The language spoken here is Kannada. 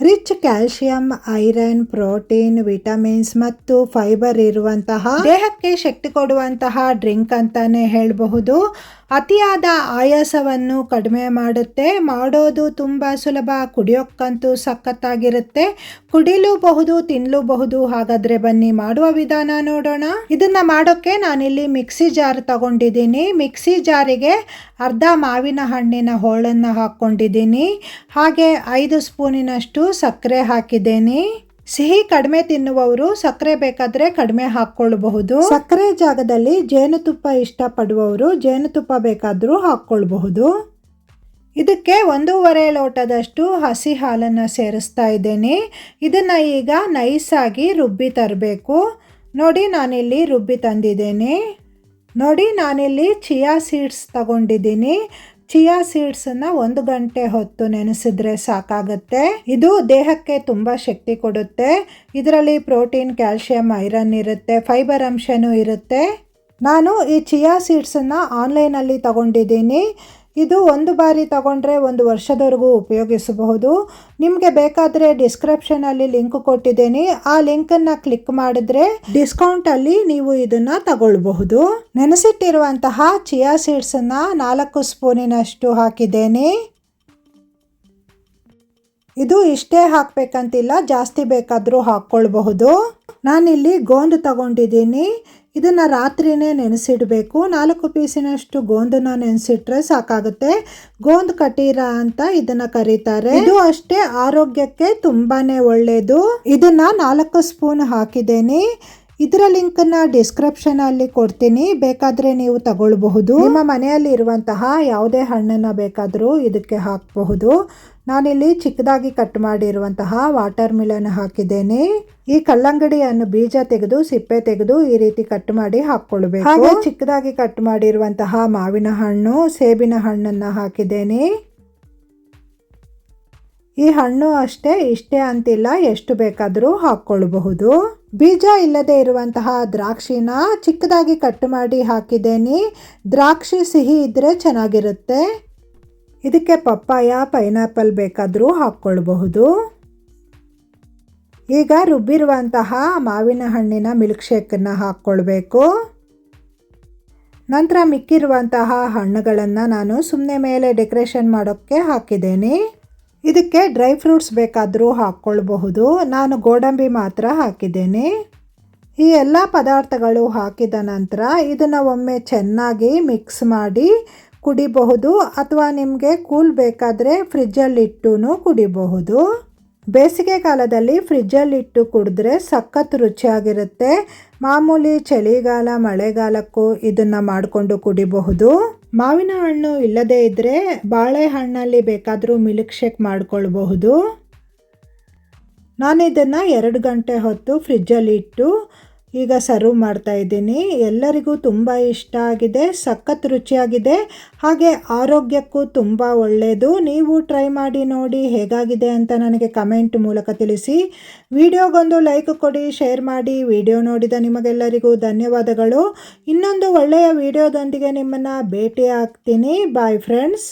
Rich calcium iron protein vitamins ಮತ್ತು ಫೈಬರ್ ಇರುವಂತಹ ದೇಹಕ್ಕೆ ಶಕ್ತಿ ಕೊಡುವಂತಹ ಡ್ರಿಂಕ್ ಅಂತಾನೆ ಹೇಳಬಹುದು. ಅತಿಯಾದ ಆಯಾಸವನ್ನು ಕಡಿಮೆ ಮಾಡುತ್ತೆ. ಮಾಡೋದು ತುಂಬ ಸುಲಭ, ಕುಡಿಯೋಕ್ಕಂತೂ ಸಖತ್ತಾಗಿರುತ್ತೆ. ಕುಡಿಲೂಬಹುದು ತಿನ್ನಲೂಬಹುದು ಹಾಗಾದರೆ ಬನ್ನಿ ಮಾಡುವ ವಿಧಾನ ನೋಡೋಣ. ಇದನ್ನು ಮಾಡೋಕ್ಕೆ ನಾನಿಲ್ಲಿ ಮಿಕ್ಸಿ ಜಾರ್ ತಗೊಂಡಿದ್ದೀನಿ. ಮಿಕ್ಸಿ ಜಾರಿಗೆ ಅರ್ಧ ಮಾವಿನ ಹಣ್ಣಿನ ಹೋಳನ್ನು ಹಾಕ್ಕೊಂಡಿದ್ದೀನಿ. ಹಾಗೆ ಐದು ಸ್ಪೂನಿನಷ್ಟು ಸಕ್ಕರೆ ಹಾಕಿದ್ದೇನೆ. ಸಿಹಿ ಕಡಿಮೆ ತಿನ್ನುವವರು ಸಕ್ಕರೆ ಬೇಕಾದ್ರೆ ಕಡಿಮೆ ಹಾಕ್ಕೊಳ್ಬಹುದು. ಸಕ್ಕರೆ ಜಾಗದಲ್ಲಿ ಜೇನುತುಪ್ಪ ಇಷ್ಟಪಡುವವರು ಜೇನುತುಪ್ಪ ಬೇಕಾದರೂ ಹಾಕ್ಕೊಳ್ಬಹುದು. ಇದಕ್ಕೆ ಒಂದೂವರೆ ಲೋಟದಷ್ಟು ಹಸಿ ಹಾಲನ್ನು ಸೇರಿಸ್ತಾ ಇದ್ದೇನೆ. ಇದನ್ನು ಈಗ ನೈಸಾಗಿ ರುಬ್ಬಿ ತರಬೇಕು. ನೋಡಿ ನಾನಿಲ್ಲಿ ರುಬ್ಬಿ ತಂದಿದ್ದೇನೆ. ನೋಡಿ ನಾನಿಲ್ಲಿ ಚಿಯಾ ಸೀಡ್ಸ್ ತಗೊಂಡಿದ್ದೀನಿ. ಚಿಯಾ ಸೀಡ್ಸನ್ನು ಒಂದು ಗಂಟೆ ಹೊತ್ತು ನೆನೆಸಿದ್ರೆ ಸಾಕಾಗುತ್ತೆ. ಇದು ದೇಹಕ್ಕೆ ತುಂಬ ಶಕ್ತಿ ಕೊಡುತ್ತೆ. ಇದರಲ್ಲಿ ಪ್ರೋಟೀನ್, ಕ್ಯಾಲ್ಶಿಯಂ, ಐರನ್ ಇರುತ್ತೆ, ಫೈಬರ್ ಅಂಶನೂ ಇರುತ್ತೆ. ನಾನು ಈ ಚಿಯಾ ಸೀಡ್ಸನ್ನು ಆನ್ಲೈನಲ್ಲಿ ತಗೊಂಡಿದ್ದೀನಿ. ಇದು ಒಂದು ಬಾರಿ ತಗೊಂಡ್ರೆ ಒಂದು ವರ್ಷದವರೆಗೂ ಉಪಯೋಗಿಸಬಹುದು. ನಿಮಗೆ ಬೇಕಾದರೆ ಡಿಸ್ಕ್ರಿಪ್ಷನಲ್ಲಿ ಲಿಂಕ್ ಕೊಟ್ಟಿದ್ದೀನಿ. ಆ ಲಿಂಕನ್ನು ಕ್ಲಿಕ್ ಮಾಡಿದ್ರೆ ಡಿಸ್ಕೌಂಟಲ್ಲಿ ನೀವು ಇದನ್ನು ತಗೊಳ್ಬಹುದು. ನೆನೆಸಿಟ್ಟಿರುವಂತಹ ಚಿಯಾ ಸೀಡ್ಸನ್ನು ನಾಲ್ಕು ಸ್ಪೂನಿನಷ್ಟು ಹಾಕಿದ್ದೇನೆ. ಇದು ಇಷ್ಟೇ ಹಾಕಬೇಕಂತಿಲ್ಲ, ಜಾಸ್ತಿ ಬೇಕಾದರೂ ಹಾಕ್ಕೊಳ್ಬಹುದು. ನಾನಿಲ್ಲಿ ಗೋಂದು ತಗೊಂಡಿದ್ದೀನಿ. ಇದನ್ನು ರಾತ್ರಿನೇ ನೆನೆಸಿಡಬೇಕು. ನಾಲ್ಕು ಪೀಸಿನಷ್ಟು ಗೋಂದನ್ನು ನೆನೆಸಿಟ್ರೆ ಸಾಕಾಗುತ್ತೆ. ಗೋಂದ್ ಕಟೀರ ಅಂತ ಇದನ್ನ ಕರೀತಾರೆ. ಇದು ಅಷ್ಟೇ ಆರೋಗ್ಯಕ್ಕೆ ತುಂಬಾನೇ ಒಳ್ಳೆಯದು ಇದನ್ನ ನಾಲ್ಕು ಸ್ಪೂನ್ ಹಾಕಿದ್ದೇನೆ. ಇದರ ಲಿಂಕನ್ನು ಡಿಸ್ಕ್ರಿಪ್ಷನಲ್ಲಿ ಕೊಡ್ತೀನಿ. ಬೇಕಾದರೆ ನೀವು ತಗೊಳ್ಬಹುದು. ನಿಮ್ಮ ಮನೆಯಲ್ಲಿ ಇರುವಂತಹ ಯಾವುದೇ ಹಣ್ಣನ್ನು ಬೇಕಾದರೂ ಇದಕ್ಕೆ ಹಾಕಬಹುದು. ನಾನಿಲ್ಲಿ ಚಿಕ್ಕದಾಗಿ ಕಟ್ ಮಾಡಿರುವಂತಹ ವಾಟರ್ ಮಿಲನ್ ಹಾಕಿದ್ದೇನೆ. ಈ ಕಲ್ಲಂಗಡಿಯನ್ನು ಬೀಜ ತೆಗೆದು, ಸಿಪ್ಪೆ ತೆಗೆದು ಈ ರೀತಿ ಕಟ್ ಮಾಡಿ ಹಾಕೊಳ್ಬೇಕು ಹಾಗೆ ಚಿಕ್ಕದಾಗಿ ಕಟ್ ಮಾಡಿರುವಂತಹ ಮಾವಿನ ಹಣ್ಣು, ಸೇಬಿನ ಹಣ್ಣನ್ನು ಹಾಕಿದ್ದೇನೆ. ಈ ಹಣ್ಣು ಅಷ್ಟೇ, ಇಷ್ಟೇ ಅಂತಿಲ್ಲ, ಎಷ್ಟು ಬೇಕಾದರೂ ಹಾಕ್ಕೊಳ್ಬಹುದು. ಬೀಜ ಇಲ್ಲದೆ ಇರುವಂತಹ ದ್ರಾಕ್ಷಿನ ಚಿಕ್ಕದಾಗಿ ಕಟ್ ಮಾಡಿ ಹಾಕಿದ್ದೇನೆ. ದ್ರಾಕ್ಷಿ ಸಿಹಿ ಇದ್ದರೆ ಚೆನ್ನಾಗಿರುತ್ತೆ. ಇದಕ್ಕೆ ಪಪ್ಪಾಯ, ಪೈನಾಪಲ್ ಬೇಕಾದರೂ ಹಾಕ್ಕೊಳ್ಬಹುದು. ಈಗ ರುಬ್ಬಿರುವಂತಹ ಮಾವಿನ ಹಣ್ಣಿನ ಮಿಲ್ಕ್ ಶೇಕನ್ನು ಹಾಕ್ಕೊಳ್ಬೇಕು. ನಂತರ ಮಿಕ್ಕಿರುವಂತಹ ಹಣ್ಣುಗಳನ್ನು ನಾನು ಸುಮ್ಮನೆ ಮೇಲೆ ಡೆಕೋರೇಷನ್ ಮಾಡೋಕ್ಕೆ ಹಾಕಿದ್ದೇನೆ. ಇದಕ್ಕೆ ಡ್ರೈ ಫ್ರೂಟ್ಸ್ ಬೇಕಾದರೂ ಹಾಕ್ಕೊಳ್ಬಹುದು. ನಾನು ಗೋಡಂಬಿ ಮಾತ್ರ ಹಾಕಿದ್ದೇನೆ. ಈ ಎಲ್ಲ ಪದಾರ್ಥಗಳು ಹಾಕಿದ ನಂತರ ಇದನ್ನು ಒಮ್ಮೆ ಚೆನ್ನಾಗಿ ಮಿಕ್ಸ್ ಮಾಡಿ ಕುಡಿಬಹುದು ಅಥವಾ ನಿಮಗೆ ಕೂಲ್ ಬೇಕಾದರೆ ಫ್ರಿಜ್ಜಲ್ಲಿಟ್ಟು ಕುಡಿಬಹುದು. ಬೇಸಿಗೆ ಕಾಲದಲ್ಲಿ ಫ್ರಿಜ್ಜಲ್ಲಿಟ್ಟು ಕುಡಿದ್ರೆ ಸಖತ್ ರುಚಿಯಾಗಿರುತ್ತೆ. ಮಾಮೂಲಿ ಚಳಿಗಾಲ, ಮಳೆಗಾಲಕ್ಕೂ ಇದನ್ನು ಮಾಡಿಕೊಂಡು ಕುಡಿಬಹುದು. ಮಾವಿನ ಹಣ್ಣು ಇಲ್ಲದೇ ಇದ್ದರೆ ಬಾಳೆಹಣ್ಣಲ್ಲಿ ಬೇಕಾದರೂ ಮಿಲ್ಕ್ ಶೇಕ್ ಮಾಡಿಕೊಳ್ಬಹುದು. ನಾನು ಇದನ್ನು ಎರಡು ಗಂಟೆ ಹೊತ್ತು ಫ್ರಿಜ್ಜಲ್ಲಿ ಇಟ್ಟು ಈಗ ಸರ್ವ್ ಮಾಡ್ತಾ ಇದ್ದೀನಿ. ಎಲ್ಲರಿಗೂ ತುಂಬ ಇಷ್ಟ ಆಗಿದೆ, ಸಖತ್ ರುಚಿಯಾಗಿದೆ, ಹಾಗೆ ಆರೋಗ್ಯಕ್ಕೂ ತುಂಬ ಒಳ್ಳೆಯದು ನೀವು ಟ್ರೈ ಮಾಡಿ ನೋಡಿ ಹೇಗಾಗಿದೆ ಅಂತ ನನಗೆ ಕಮೆಂಟ್ ಮೂಲಕ ತಿಳಿಸಿ. ವಿಡಿಯೋಗೊಂದು ಲೈಕ್ ಕೊಡಿ ಶೇರ್ ಮಾಡಿ. ವಿಡಿಯೋ ನೋಡಿದ ನಿಮಗೆಲ್ಲರಿಗೂ ಧನ್ಯವಾದಗಳು. ಇನ್ನೊಂದು ಒಳ್ಳೆಯ ವಿಡಿಯೋದೊಂದಿಗೆ ನಿಮ್ಮನ್ನು ಭೇಟಿ ಆಗ್ತೀನಿ ಬಾಯ್ ಫ್ರೆಂಡ್ಸ್